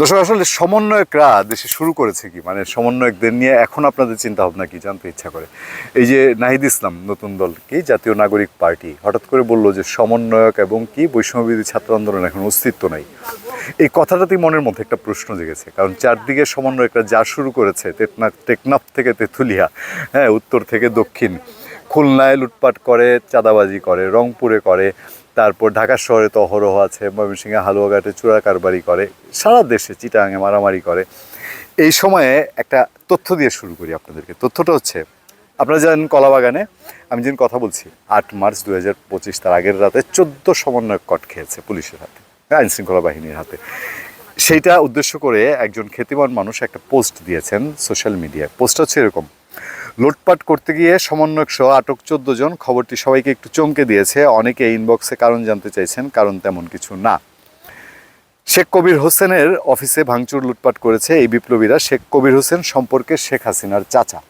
দর্শক, আসলে সমন্বয়করা দেশে শুরু করেছে কি? মানে সমন্বয়কদের নিয়ে এখন আপনাদের চিন্তা ভাবনা কি? জানতে ইচ্ছা করে। এই যে নাহিদ ইসলাম, নতুন দল কি? জাতীয় নাগরিক পার্টি। হঠাৎ করে বলল যে সমন্বয়ক এবং কি বৈষম্যবিধি ছাত্র আন্দোলন এখন অস্তিত্ব নাই। এই কথাটাতেই মনের মধ্যে একটা প্রশ্ন জেগেছে। কারণ চারদিকে সমন্বয়করা যা শুরু করেছে টেকনাফ টেকনাফ থেকে তেঁতুলিয়া হ্যাঁ উত্তর থেকে দক্ষিণ, খুলনায় লুটপাট করে, চাঁদাবাজি করে, রংপুরে করে তারপর ঢাকা শহরে তো অহরহ আছে, ময়মনসিংহে হালুয়াঘাটে চূড়া কারবারি করে, সারা দেশে চিটাঙে মারামারি করে। এই সময়ে একটা তথ্য দিয়ে শুরু করি আপনাদেরকে। তথ্যটা হচ্ছে, আপনারা জানেন কলাবাগানে, আমি যেদিন কথা বলছি, আট মার্চ দু হাজার পঁচিশ, তার আগের রাতে চোদ্দ সমন্বয়ক কট খেয়েছে পুলিশের হাতে, আইন শৃঙ্খলা বাহিনীর হাতে। সেইটা উদ্দেশ্য করে একজন খ্যাতিমান মানুষ একটা পোস্ট দিয়েছেন সোশ্যাল মিডিয়ায়। পোস্টটা হচ্ছে এরকম লুটপাট করতে গিয়ে সমন্বয়ক সহ আটক চোদ্দ জন। খবরটি সবাইকে একটু চমকে দিয়েছে। অনেকে ইনবক্সে কারণ জানতে চাইছেন, কারণ তেমন কিছু না। শেখ কবির হোসেনের অফিসে ভাঙচুর, লুটপাট করেছে এই বিপ্লবীরা। শেখ কবির হোসেন সম্পর্কে শেখ হাসিনার চাচা।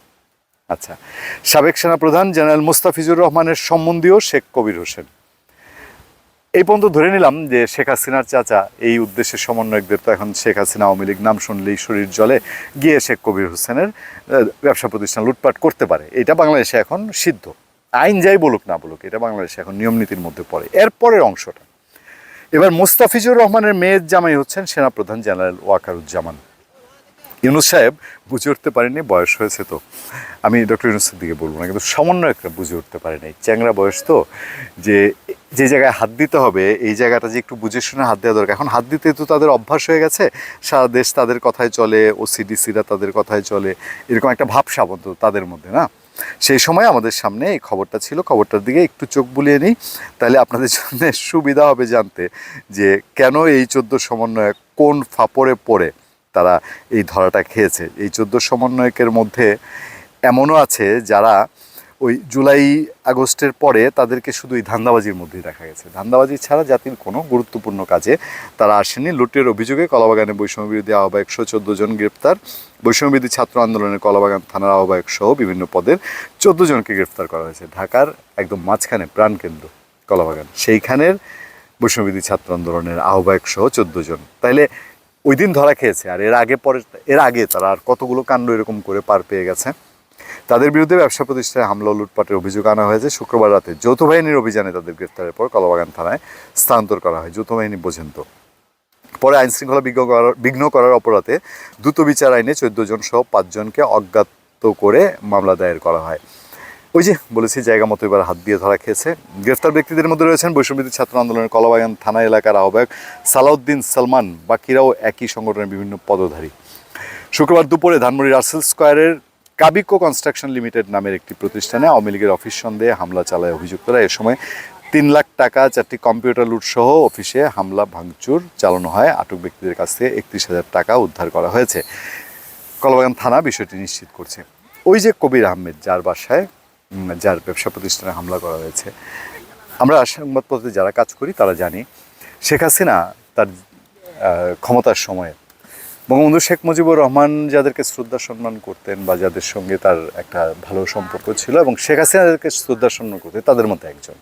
আচ্ছা সাবেক সেনাপ্রধান জেনারেল মুস্তাফিজুর রহমানের সম্বন্ধীয় শেখ কবির হোসেন। এই পর্যন্ত ধরে নিলাম যে শেখ হাসিনার চাচা, এই উদ্দেশ্যে সমন্বয়কদের তো এখন শেখ হাসিনা আওয়ামী লীগ নাম শুনলেই শরীর জলে গিয়ে শেখ কবির হোসেনের ব্যবসা প্রতিষ্ঠান লুটপাট করতে পারে। এটা বাংলাদেশে এখন সিদ্ধ। আইন যাই বলুক না বলুক, এটা বাংলাদেশে এখন নিয়ম নীতির মধ্যে পড়ে। এরপরের অংশটা। এবার মুস্তাফিজুর রহমানের মেয়ের জামাই হচ্ছেন সেনাপ্রধান জেনারেল ওয়াকারুজ্জামান। ইউনুস সাহেব বুঝে উঠতে পারেনি বয়স হয়েছে তো। আমি ডক্টর ইউনুসের দিকে বলব না, কিন্তু সমন্বয়করা বুঝে উঠতে পারেনি। চ্যাংরা বয়স তো, যে যে জায়গায় হাত দিতে হবে, এই জায়গাটা যে একটু বুঝে শুনে হাত দেওয়া দরকার। এখন হাত দিতে তো তাদের অভ্যাস হয়ে গেছে, সারা দেশ তাদের কথায় চলে ওসিডিসিরা তাদের কথায় চলে, এরকম একটা ভাব সাবন্ত তাদের মধ্যে, না? সেই সময় আমাদের সামনে এই খবরটা ছিল, খবরটার দিকে একটু চোখ বুলিয়ে নিই, তাহলে আপনাদের জন্য সুবিধা হবে জানতে যে কেন এই চোদ্দ সমন্বয়ক কোন ফাপড়ে পড়ে। তারা এই ধরাটা খেয়েছে। এই চোদ্দ সমন্বয়কের মধ্যে এমনও আছে যারা ওই জুলাই আগস্টের পরে তাদেরকে শুধু এই ধান্দাবাজির মধ্যেই দেখা গেছে। ধান্দাবাজি ছাড়া জাতির কোনো গুরুত্বপূর্ণ কাজে তারা আসেনি লুটের অভিযোগে কলাবাগানে বৈষম্য বিরোধী আহ্বায়ক সহ চোদ্দ জন গ্রেপ্তার। বৈষম্য বিরোধী ছাত্র আন্দোলনের কলাবাগান থানার আহ্বায়ক সহ বিভিন্ন পদের চোদ্দ জনকে গ্রেপ্তার করা হয়েছে। ঢাকার একদম মাঝখানে প্রাণকেন্দ্র কলাবাগান। সেইখানের বৈষম্যবিধি ছাত্র আন্দোলনের আহ্বায়ক সহ চোদ্দ জন। তাইলে ওই দিন ধরা খেয়েছে। আর এর আগে পরে, এর আগে তারা আর কতগুলো কাণ্ড এরকম করে পার পেয়ে গেছে। তাদের বিরুদ্ধে ব্যবসা প্রতিষ্ঠানে হামলা লুটপাটের অভিযোগ আনা হয়েছে। শুক্রবার রাতে যৌথ বাহিনীর অভিযানে তাদের গ্রেফতারের পর কলাবাগান থানায় স্থানান্তর করা হয়। যৌথ বাহিনী বোঝেন তো। পরে আইন শৃঙ্খলা বিঘ্ন করার বিঘ্ন করার অপরাধে দ্রুত বিচার আইনে চোদ্দ জন সহ পাঁচজনকে অজ্ঞাত করে মামলা দায়ের করা হয়। ওই যে বলেছি, জায়গা মতো এবার হাত দিয়ে ধরা খেয়েছে। গ্রেফতার ব্যক্তিদের মধ্যে রয়েছেন বৈষম্যবিধি ছাত্র আন্দোলনের কলাবাগান থানা এলাকার আহ্বায়ক সালাউদ্দিন সালমান। বাকিরাও একই সংগঠনের বিভিন্ন পদধারী। শুক্রবার দুপুরে ধানমন্ডি রাসেল স্কোয়ারের কাবিকো কনস্ট্রাকশন লিমিটেড নামের একটি প্রতিষ্ঠানে আওয়ামী লীগের অফিস সন্দেহে হামলা চালায় অভিযুক্তরা। এ সময় তিন লাখ টাকা, চারটি কম্পিউটার লুট সহ অফিসে হামলা, ভাঙচুর চালানো হয়। আটক ব্যক্তিদের কাছ থেকে একত্রিশ হাজার টাকা উদ্ধার করা হয়েছে। কলাবাগান থানা বিষয়টি নিশ্চিত করছে। ওই যে কবির আহমেদ, যার বাসায় যার ব্যবসা প্রতিষ্ঠানে হামলা করা হয়েছে। আমরা সংবাদপত্রে যারা কাজ করি, তারা জানি, শেখ হাসিনা তার ক্ষমতার সময়ে বঙ্গবন্ধু শেখ মুজিবুর রহমান যাদেরকে শ্রদ্ধা সম্মান করতেন বা যাদের সঙ্গে তার একটা ভালো সম্পর্ক ছিল এবং শেখ হাসিনা যাদেরকে শ্রদ্ধা সম্মান করতেন, তাদের মধ্যে একজন।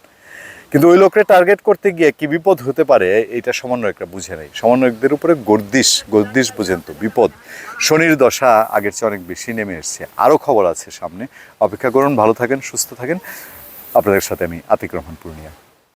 কিন্তু ওই লোকরে টার্গেট করতে গিয়ে কি বিপদ হতে পারে এটা সমন্বয়করা বুঝে নেই। সমন্বয়কদের উপরে গর্দিশ গর্দিশ বুঝেন তো, বিপদ। শনির দশা আগের চেয়ে অনেক বেশি নেমে এসছে। আরও খবর আছে সামনে। অপেক্ষা করুন, ভালো থাকেন, সুস্থ থাকেন। আপনাদের সাথে আমি আতিক রহমান পূর্ণিয়া।